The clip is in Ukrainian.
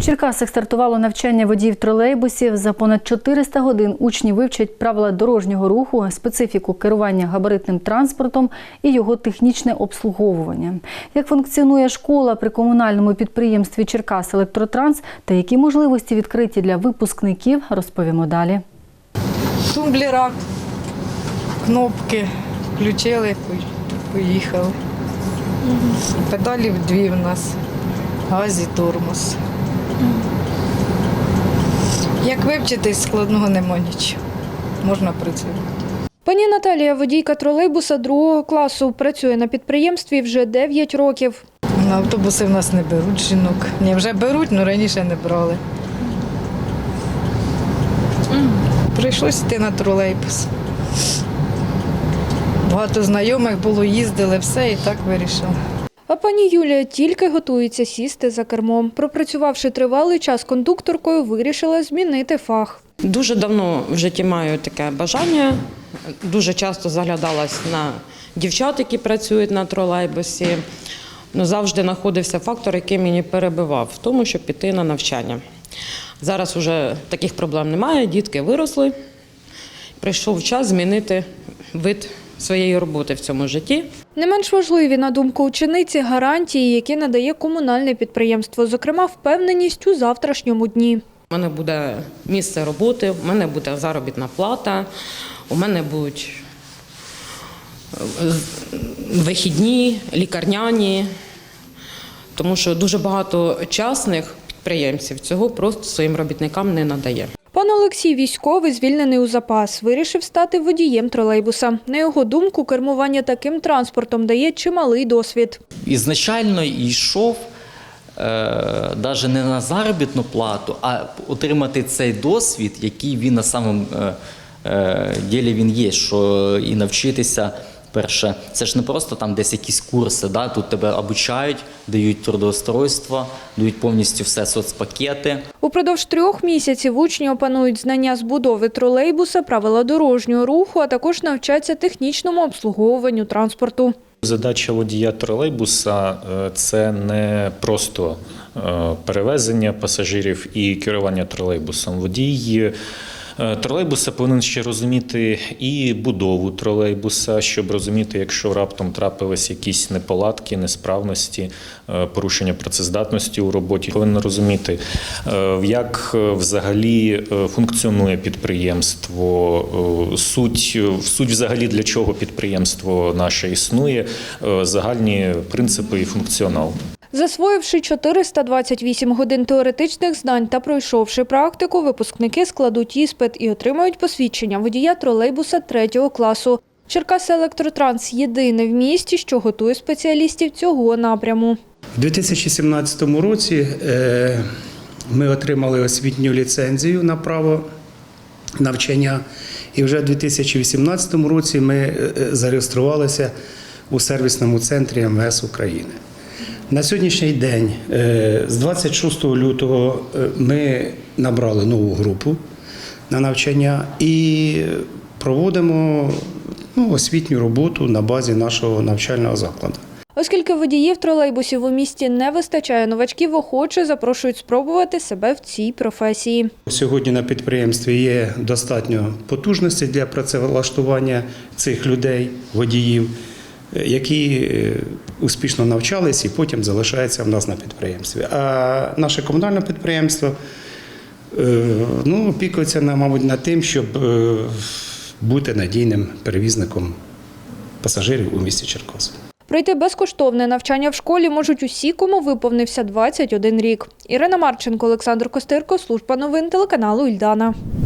У Черкасах стартувало навчання водіїв тролейбусів. За понад 400 годин учні вивчать правила дорожнього руху, специфіку керування габаритним транспортом і його технічне обслуговування. Як функціонує школа при комунальному підприємстві Черкас Електротранс та які можливості відкриті для випускників, розповімо далі. тумблера, кнопки включили, поїхали. Педалі дві у нас, газ і тормоз. Як вивчитись, складного нема нічого. Можна працювати. Пані Наталія, водійка тролейбуса другого класу, працює на підприємстві вже 9 років. На автобуси в нас не беруть жінок. Ні, вже беруть, але раніше не брали. Прийшлось йти на тролейбус. Багато знайомих було, їздили, все і так вирішили. А пані Юлія тільки готується сісти за кермом. Пропрацювавши тривалий час кондукторкою, вирішила змінити фах. Дуже давно в житті маю таке бажання. Дуже часто заглядалась на дівчат, які працюють на тролейбусі. Ну, завжди знаходився фактор, який мені перебивав в тому, щоб піти на навчання. Зараз вже таких проблем немає, дітки виросли. Прийшов час змінити вид своєї роботи в цьому житті. Не менш важливі, на думку учениці, гарантії, які надає комунальне підприємство, зокрема, впевненість у завтрашньому дні. У мене буде місце роботи, у мене буде заробітна плата, у мене будуть е, вихідні, лікарняні, тому що дуже багато частних підприємців цього просто своїм робітникам не надає. Пан Олексій, військовий, звільнений у запас, вирішив стати водієм тролейбуса. На його думку, кермування таким транспортом дає чималий досвід. ізначально йшов навіть не на заробітну плату, а отримати цей досвід, який він на самому е, е, ділі він є, що і навчитися. Перше, це ж не просто там десь якісь курси, да? тут тебе обучають, дають трудоустройство, дають повністю все соцпакети. Упродовж трьох місяців учні опанують знання з будови тролейбуса, правила дорожнього руху, а також навчаться технічному обслуговуванню транспорту. Задача водія тролейбуса е, це не просто е, перевезення пасажирів і керування тролейбусом. Водій тролейбуса повинен ще розуміти і будову тролейбуса, щоб розуміти, якщо раптом трапились якісь неполадки, несправності, е, порушення працездатності у роботі. Повинен розуміти, е, як е, взагалі е, функціонує підприємство, е, суть, суть взагалі для чого підприємство наше існує, е, загальні принципи і функціонал. Засвоївши 428 годин теоретичних знань та пройшовши практику, випускники складуть іспит і отримають посвідчення водія тролейбуса третього класу. Черкаси Електротранс єдине в місті, що готує спеціалістів цього напряму. У 2017 році е, ми отримали освітню ліцензію на право навчання, і вже у 2018 році ми е, зареєструвалися у сервісному центрі МВС України. На сьогоднішній день, е, з 26 лютого, е, ми набрали нову групу на навчання і проводимо ну, освітню роботу на базі нашого навчального закладу. Оскільки водіїв тролейбусів у місті не вистачає, новачків охоче запрошують спробувати себе в цій професії. Сьогодні на підприємстві є достатньо потужності для працевлаштування цих людей, водіїв, які е, успішно навчались і потім залишаються в нас на підприємстві. А наше комунальне підприємство е, ну, опікується, мабуть, над тим, щоб е, бути надійним перевізником пасажирів у місті Черкаси. Пройти безкоштовне навчання в школі можуть усі, кому виповнився 21 рік. Ірина Марченко, Олександр Костирко, служба новин телеканалу Ільдана.